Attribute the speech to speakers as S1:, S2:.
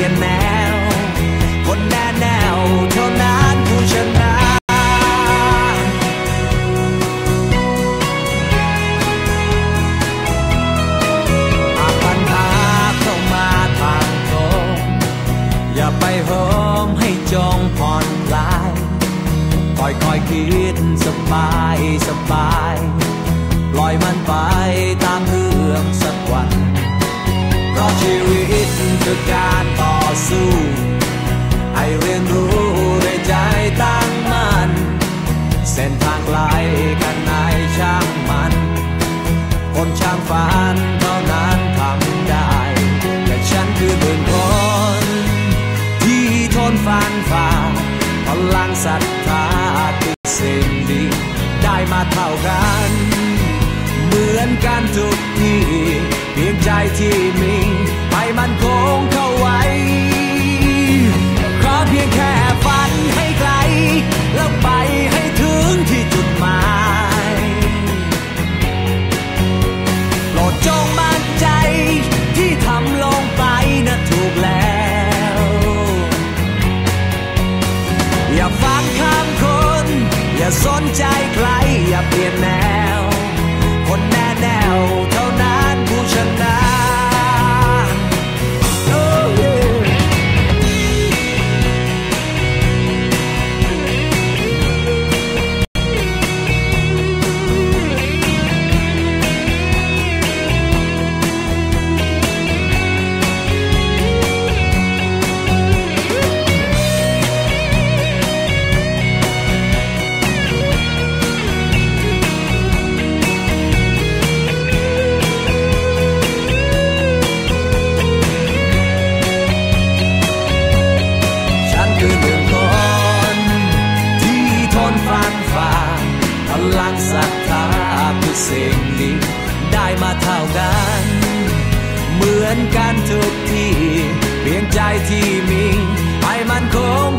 S1: ลี่ยนแนวคนแน่แนวเท่านั้นผู้ชนะหากปัญหาเข้ามาทางตรงอย่าไปโหมให้จงผ่อนคลายค่อยค่อยคิดสบายสบายปล่อยมันไปตามเรื่องสักวันเพราะชีวิต คนช่างฝันเท่านั้นทำได้ แต่ฉันคือหนึ่งคน ที่ทนฟันฝ่าพลังศรัทธาคือสิ่งดี ได้มาเท่ากัน เหมือนกันทุกที่เพียงใจที่มีางศรัทธาคือสิ่งดีได้มาเท่ากัน เหมือนกันทุกที่ เพียงใจที่มีให้มันคง